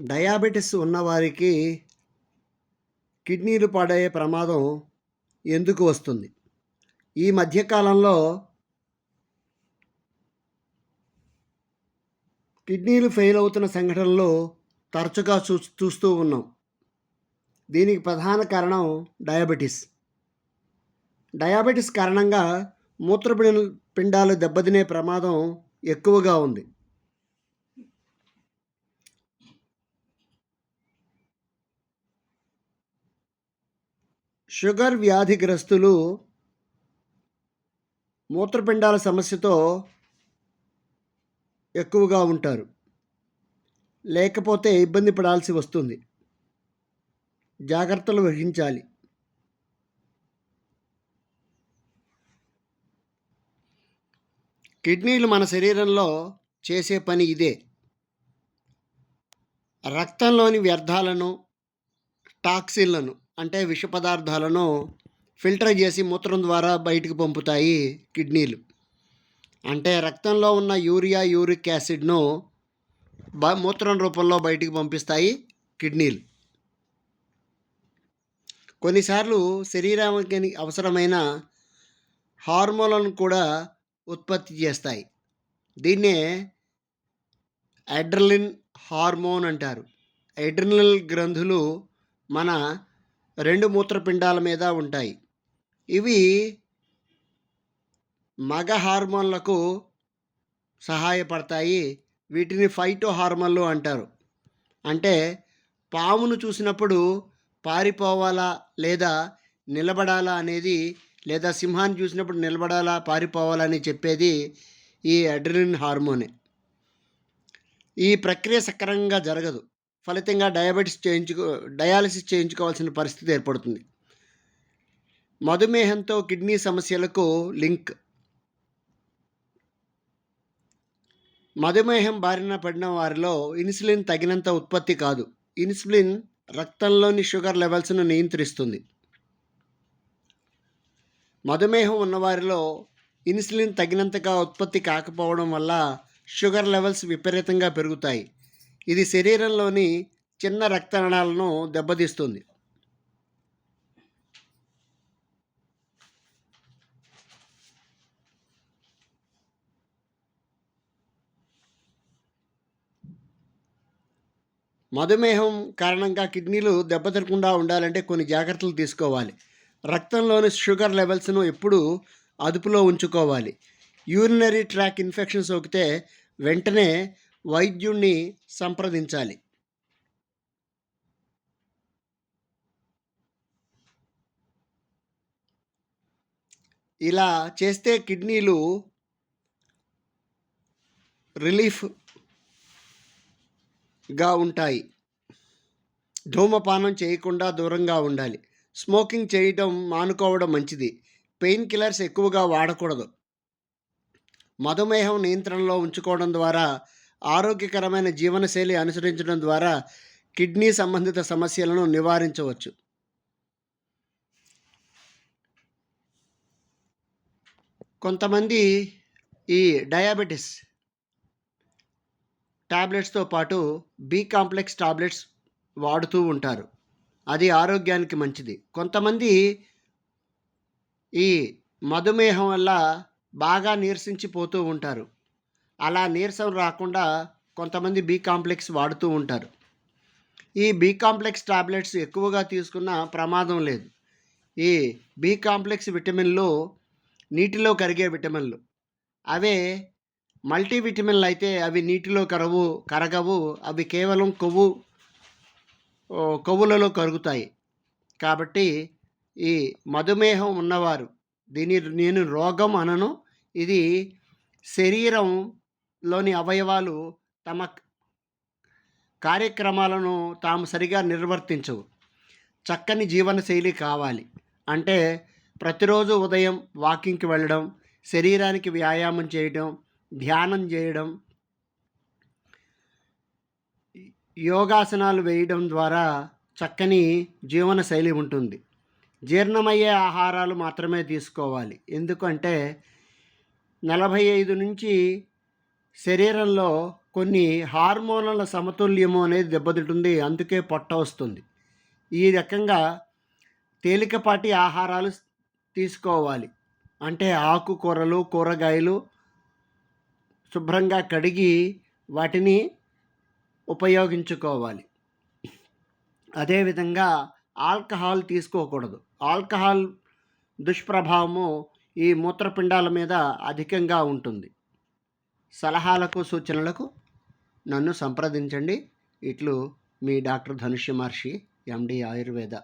Diabetes ఉన్నవారికి కిడ్నీలు పాడయ్యే ప్రమాదం ఎందుకు వస్తుంది? ఈ మధ్యకాలంలో కిడ్నీలు ఫెయిల్ అవుతున్న సంఘటనలు తరచుగా చూ చూస్తూ ఉన్నాం. దీనికి ప్రధాన కారణం డయాబెటీస్. డయాబెటీస్ కారణంగా మూత్రపిండ పిండాలు దెబ్బతినే ప్రమాదం ఎక్కువగా ఉంది. షుగర్ వ్యాధిగ్రస్తులు మూత్రపిండాల సమస్యతో ఎక్కువగా ఉంటారు. లేకపోతే ఇబ్బంది పడాల్సి వస్తుంది. జాగ్రత్తలు వహించాలి. కిడ్నీలు మన శరీరంలో చేసే పని ఇదే. రక్తంలోని వ్యర్థాలను టాక్సిన్లను అంటే విష పదార్థాలను ఫిల్టర్ చేసి మూత్రం ద్వారా బయటకు పంపుతాయి కిడ్నీలు. అంటే రక్తంలో ఉన్న యూరియా యూరిక్ యాసిడ్ను బ మూత్రం రూపంలో బయటికి పంపిస్తాయి కిడ్నీలు. కొన్నిసార్లు శరీరానికి అవసరమైన హార్మోన్లను కూడా ఉత్పత్తి చేస్తాయి. దీన్నే అడ్రలిన్ హార్మోన్ అంటారు. అడ్రినల్ గ్రంథులు మన రెండు మూత్రపిండాల మీద ఉంటాయి. ఇవి మగ హార్మోన్లకు సహాయపడతాయి. వీటిని ఫైటో హార్మోన్లు అంటారు. అంటే పామును చూసినప్పుడు పారిపోవాలా లేదా నిలబడాలా అనేది లేదా సింహాన్ని చూసినప్పుడు నిలబడాలా పారిపోవాలా అని చెప్పేది ఈ అడ్రిలిన్ హార్మోనే. ఈ ప్రక్రియ సక్రమంగా జరగదు. ఫలితంగా డయాబెటీస్ చేయించుకో డయాలసిస్ చేయించుకోవాల్సిన పరిస్థితి ఏర్పడుతుంది. మధుమేహంతో కిడ్నీ సమస్యలకు లింక్. మధుమేహం బారిన పడిన వారిలో ఇన్సులిన్ తగినంత ఉత్పత్తి కాదు. ఇన్సులిన్ రక్తంలోని షుగర్ లెవెల్స్ను నియంత్రిస్తుంది. మధుమేహం ఉన్నవారిలో ఇన్సులిన్ తగినంతగా ఉత్పత్తి కాకపోవడం వల్ల షుగర్ లెవెల్స్ విపరీతంగా పెరుగుతాయి. ఇది శరీరంలోని చిన్న రక్తనాళాలను దెబ్బతీస్తుంది. మధుమేహం కారణంగా కిడ్నీలు దెబ్బతినకుండా ఉండాలంటే కొన్ని జాగ్రత్తలు తీసుకోవాలి. రక్తంలోని షుగర్ లెవెల్స్ను ఎప్పుడూ అదుపులో ఉంచుకోవాలి. యూరినరీ ట్రాక్ ఇన్ఫెక్షన్ సోకితే వెంటనే వైద్యుణ్ణి సంప్రదించాలి. ఇలా చేస్తే కిడ్నీలు రిలీఫ్గా ఉంటాయి. ధూమపానం చేయకుండా దూరంగా ఉండాలి. స్మోకింగ్ చేయడం మానుకోవడం మంచిది. పెయిన్ కిల్లర్స్ ఎక్కువగా వాడకూడదు. మధుమేహం నియంత్రణలో ఉంచుకోవడం ద్వారా ఆరోగ్యకరమైన జీవనశైలి అనుసరించడం ద్వారా కిడ్నీ సంబంధిత సమస్యలను నివారించవచ్చు. కొంతమంది ఈ డయాబెటిస్ టాబ్లెట్స్తో పాటు బి కాంప్లెక్స్ టాబ్లెట్స్ వాడుతూ ఉంటారు. అది ఆరోగ్యానికి మంచిది. కొంతమంది ఈ మధుమేహం వల్ల బాగా నీరసించిపోతూ ఉంటారు. అలా నీరసం రాకుండా కొంతమంది బీ కాంప్లెక్స్ వాడుతూ ఉంటారు. ఈ బీ కాంప్లెక్స్ టాబ్లెట్స్ ఎక్కువగా తీసుకున్న ప్రమాదం లేదు. ఈ బీ కాంప్లెక్స్ విటమిన్లు నీటిలో కరిగే విటమిన్లు. అవే మల్టీ విటమిన్లు అయితే అవి నీటిలో కరవు కరగవు అవి కేవలం కొవ్వు కొవ్వులలో కరుగుతాయి. కాబట్టి ఈ మధుమేహం ఉన్నవారు దీని నేను రోగం అనను ఇది శరీరం లోని అవయవాలు తమ కార్యక్రమాలను తాము సరిగా నిర్వర్తించవు. చక్కని జీవనశైలి కావాలి. అంటే ప్రతిరోజు ఉదయం వాకింగ్కి వెళ్ళడం శరీరానికి వ్యాయామం చేయడం ధ్యానం చేయడం యోగాసనాలు వేయడం ద్వారా చక్కని జీవనశైలి ఉంటుంది. జీర్ణమయ్యే ఆహారాలు మాత్రమే తీసుకోవాలి. ఎందుకంటే నలభై ఐదు నుంచి శరీరంలో కొన్ని హార్మోన్ల సమతుల్యము అనేది దెబ్బతింటుంది. అందుకే పొట్ట వస్తుంది. ఈ రకంగా తేలికపాటి ఆహారాలు తీసుకోవాలి. అంటే ఆకుకూరలు కూరగాయలు శుభ్రంగా కడిగి వాటిని ఉపయోగించుకోవాలి. అదేవిధంగా ఆల్కహాల్ తీసుకోకూడదు. ఆల్కహాల్ దుష్ప్రభావము ఈ మూత్రపిండాల మీద అధికంగా ఉంటుంది. సలహాలకు సూచనలకు నన్ను సంప్రదించండి. ఇట్లు మీ డాక్టర్ ధనుష్య మహర్షి ఎండి ఆయుర్వేద.